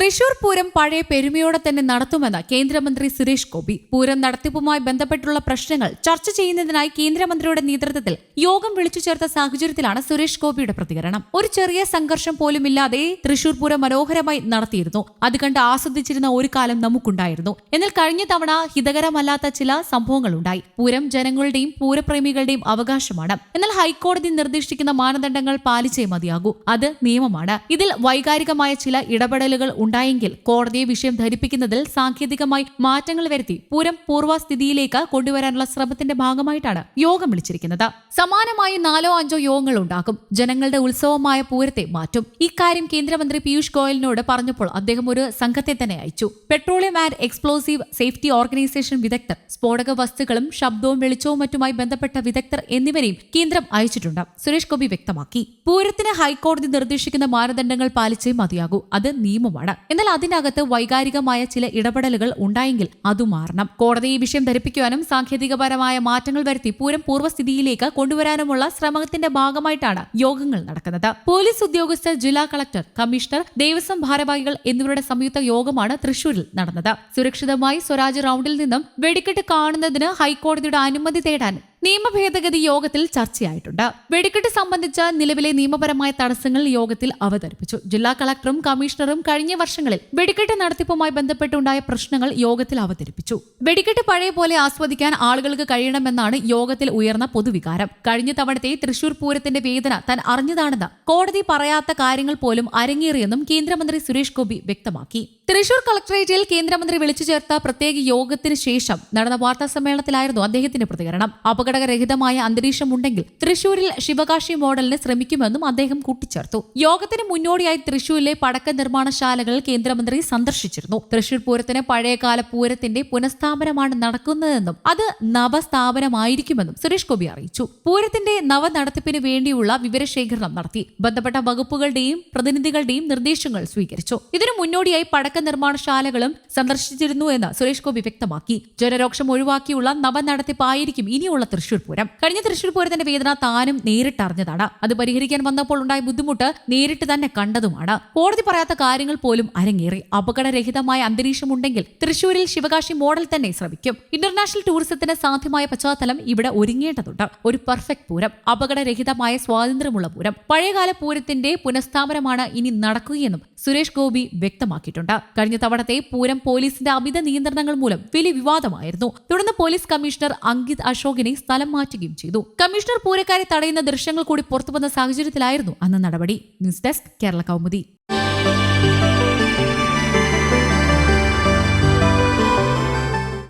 തൃശൂർ പൂരം പഴയ പെരുമയോടെ തന്നെ നടത്തുമെന്ന് കേന്ദ്രമന്ത്രി സുരേഷ് ഗോപി. പൂരം നടത്തിപ്പുമായി ബന്ധപ്പെട്ടുള്ള പ്രശ്നങ്ങൾ ചർച്ച ചെയ്യുന്നതിനായി കേന്ദ്രമന്ത്രിയുടെ നേതൃത്വത്തിൽ യോഗം വിളിച്ചു ചേർത്ത സാഹചര്യത്തിലാണ് സുരേഷ് ഗോപിയുടെ പ്രതികരണം. ഒരു ചെറിയ സംഘർഷം പോലുമില്ലാതെ തൃശൂർ പൂരം മനോഹരമായി നടത്തിയിരുന്നു. അത് കണ്ട് ആസ്വദിച്ചിരുന്ന ഒരു കാലം നമുക്കുണ്ടായിരുന്നു. എന്നാൽ കഴിഞ്ഞ തവണ ഹിതകരമല്ലാത്ത ചില സംഭവങ്ങൾ ഉണ്ടായി പൂരം ജനങ്ങളുടെയും പൂരപ്രേമികളുടെയും അവകാശമാണ്. എന്നാൽ ഹൈക്കോടതി നിർദ്ദേശിക്കുന്ന മാനദണ്ഡങ്ങൾ പാലിച്ചേ മതിയാകൂ. അത് നിയമമാണ്. ഇതിൽ വൈകാരികമായ ചില ഇടപെടലുകൾ ഉണ്ടായെങ്കിൽ കോടതിയെ വിഷയം ധരിപ്പിക്കുന്നതിൽ സാങ്കേതികമായി മാറ്റങ്ങൾ വരുത്തി പൂരം പൂർവസ്ഥിതിയിലേക്ക് കൊണ്ടുവരാനുള്ള ശ്രമത്തിന്റെ ഭാഗമായിട്ടാണ് യോഗം വിളിച്ചിരിക്കുന്നത്. സമാനമായി നാലോ അഞ്ചോ യോഗങ്ങൾ ഉണ്ടാകും ജനങ്ങളുടെ ഉത്സവമായ പൂരത്തെ മാറ്റും. ഇക്കാര്യം കേന്ദ്രമന്ത്രി പീയൂഷ് ഗോയലിനോട് പറഞ്ഞപ്പോൾ അദ്ദേഹം ഒരു സംഘത്തെ തന്നെ അയച്ചു. Petroleum and explosive safety organisation വിദഗ്ധർ സ്ഫോടക വസ്തുക്കളും ശബ്ദവും വെളിച്ചവും മറ്റുമായി ബന്ധപ്പെട്ട വിദഗ്ധർ എന്നിവരെയും കേന്ദ്രം അയച്ചിട്ടുണ്ട്. സുരേഷ് ഗോപി വ്യക്തമാക്കി. പൂരത്തിന് ഹൈക്കോടതി നിർദ്ദേശിക്കുന്ന മാനദണ്ഡങ്ങൾ പാലിച്ചേ മതിയാകൂ. അത് നിയമമാണ്. എന്നാൽ അതിനകത്ത് വൈകാരികമായ ചില ഇടപെടലുകൾ ഉണ്ടായെങ്കിൽ അത് മാറണം. കോടതി ഈ വിഷയം ധരിപ്പിക്കുവാനും സാങ്കേതികപരമായ മാറ്റങ്ങൾ വരുത്തി പൂരം പൂർവസ്ഥിതിയിലേക്ക് കൊണ്ടുവരാനുമുള്ള ശ്രമത്തിന്റെ ഭാഗമായിട്ടാണ് യോഗങ്ങൾ നടക്കുന്നത്. പോലീസ് ഉദ്യോഗസ്ഥർ ജില്ലാ കളക്ടർ കമ്മീഷണർ ദേവസ്വം ഭാരവാഹികൾ എന്നിവരുടെ സംയുക്ത യോഗമാണ് തൃശൂരിൽ നടന്നത്. സുരക്ഷിതമായി സ്വരാജ് റൌണ്ടിൽ നിന്നും വെടിക്കെട്ട് കാണുന്നതിന് ഹൈക്കോടതിയുടെ അനുമതി തേടാൻ നിയമ ഭേദഗതി യോഗത്തിൽ ചർച്ചയായിട്ടുണ്ട്. വെടിക്കെട്ട് സംബന്ധിച്ച നിലവിലെ നിയമപരമായ തടസ്സങ്ങൾ യോഗത്തിൽ അവതരിപ്പിച്ചു. ജില്ലാ കളക്ടറും കമ്മീഷണറും കഴിഞ്ഞ വർഷങ്ങളിൽ വെടിക്കെട്ട് നടത്തിപ്പുമായി ബന്ധപ്പെട്ടുണ്ടായ പ്രശ്നങ്ങൾ യോഗത്തിൽ അവതരിപ്പിച്ചു. വെടിക്കെട്ട് പഴയ പോലെ ആസ്വദിക്കാൻ ആളുകൾക്ക് കഴിയണമെന്നാണ് യോഗത്തിൽ ഉയർന്ന പൊതുവികാരം. കഴിഞ്ഞ തവണത്തെ തൃശൂർ പൂരത്തിന്റെ വേദന താൻ അറിഞ്ഞതാണെന്ന് കോടതി പറയാത്ത കാര്യങ്ങൾ പോലും അരങ്ങേറിയെന്നും കേന്ദ്രമന്ത്രി സുരേഷ് ഗോപി വ്യക്തമാക്കി. തൃശൂർ കളക്ടറേറ്റിൽ കേന്ദ്രമന്ത്രി വിളിച്ചു ചേർത്ത പ്രത്യേക യോഗത്തിന് ശേഷം നടന്ന വാർത്താ സമ്മേളനത്തിലായിരുന്നു അദ്ദേഹത്തിന്റെ പ്രതികരണം. അപകടരഹിതമായ അന്തരീക്ഷമുണ്ടെങ്കിൽ തൃശൂരിൽ ശിവകാശി മോഡലിന് ശ്രമിക്കുമെന്നും അദ്ദേഹം കൂട്ടിച്ചേർത്തു. യോഗത്തിന് മുന്നോടിയായി തൃശൂരിലെ പടക്ക നിർമ്മാണശാലകൾ കേന്ദ്രമന്ത്രി സന്ദർശിച്ചിരുന്നു. തൃശൂർ പൂരത്തിന് പഴയകാല പൂരത്തിന്റെ പുനഃസ്ഥാപനമാണ് നടക്കുന്നതെന്നും അത് നവസ്ഥാപനമായിരിക്കുമെന്നും സുരേഷ് ഗോപി അറിയിച്ചു. പൂരത്തിന്റെ നവനടത്തിപ്പിന് വേണ്ടിയുള്ള വിവരശേഖരണം നടത്തി. ബന്ധപ്പെട്ട വകുപ്പുകളുടെയും പ്രതിനിധികളുടെയും നിർദ്ദേശങ്ങൾ സ്വീകരിച്ചു. ഇതിനു മുന്നോടിയായി പടക്ക നിർമ്മാണശാലകളും സന്ദർശിച്ചിരുന്നു എന്ന് സുരേഷ് ഗോപി വ്യക്തമാക്കി. ജനരോക്ഷം ഒഴിവാക്കിയുള്ള നവനടത്തിപ്പായിരിക്കും ഇനിയുള്ള തൃശൂർ പൂരം. കഴിഞ്ഞ തൃശൂർ പൂരത്തിന്റെ വേദന താനും നേരിട്ടറിഞ്ഞതാണ്. അത് പരിഹരിക്കാൻ വന്നപ്പോൾ ഉണ്ടായ ബുദ്ധിമുട്ട് നേരിട്ട് തന്നെ കണ്ടതുമാണ്. കോടതി പറയാത്ത കാര്യങ്ങൾ പോലും അരങ്ങേറി. അപകടരഹിതമായ അന്തരീക്ഷമുണ്ടെങ്കിൽ തൃശൂരിൽ ശിവകാശി മോഡൽ തന്നെ ശ്രമിക്കും. ഇന്റർനാഷണൽ ടൂറിസത്തിന് സാധ്യമായ പശ്ചാത്തലം ഇവിടെ ഒരുങ്ങേണ്ടതുണ്ട്. ഒരു പെർഫെക്റ്റ് പൂരം. അപകടരഹിതമായ സ്വാതന്ത്ര്യമുള്ള പൂരം. പഴയകാല പൂരത്തിന്റെ പുനഃസ്ഥാപനമാണ് ഇനി നടക്കുകയെന്നും സുരേഷ് ഗോപി വ്യക്തമാക്കിയിട്ടുണ്ട്. കഴിഞ്ഞ തവണത്തെ പൂരം പോലീസിന്റെ അമിത നിയന്ത്രണങ്ങൾ മൂലം വലിയ വിവാദമായിരുന്നു. തുടർന്ന് പോലീസ് കമ്മീഷണർ അങ്കിത് അശോകിനെ സ്ഥലം മാറ്റുകയും ചെയ്തു. കമ്മീഷണർ പൂരക്കാരെ തടയുന്ന ദൃശ്യങ്ങൾ കൂടി പുറത്തുവന്ന സാഹചര്യത്തിലായിരുന്നു അന്ന് നടപടി. News desk Kerala Kaumudi.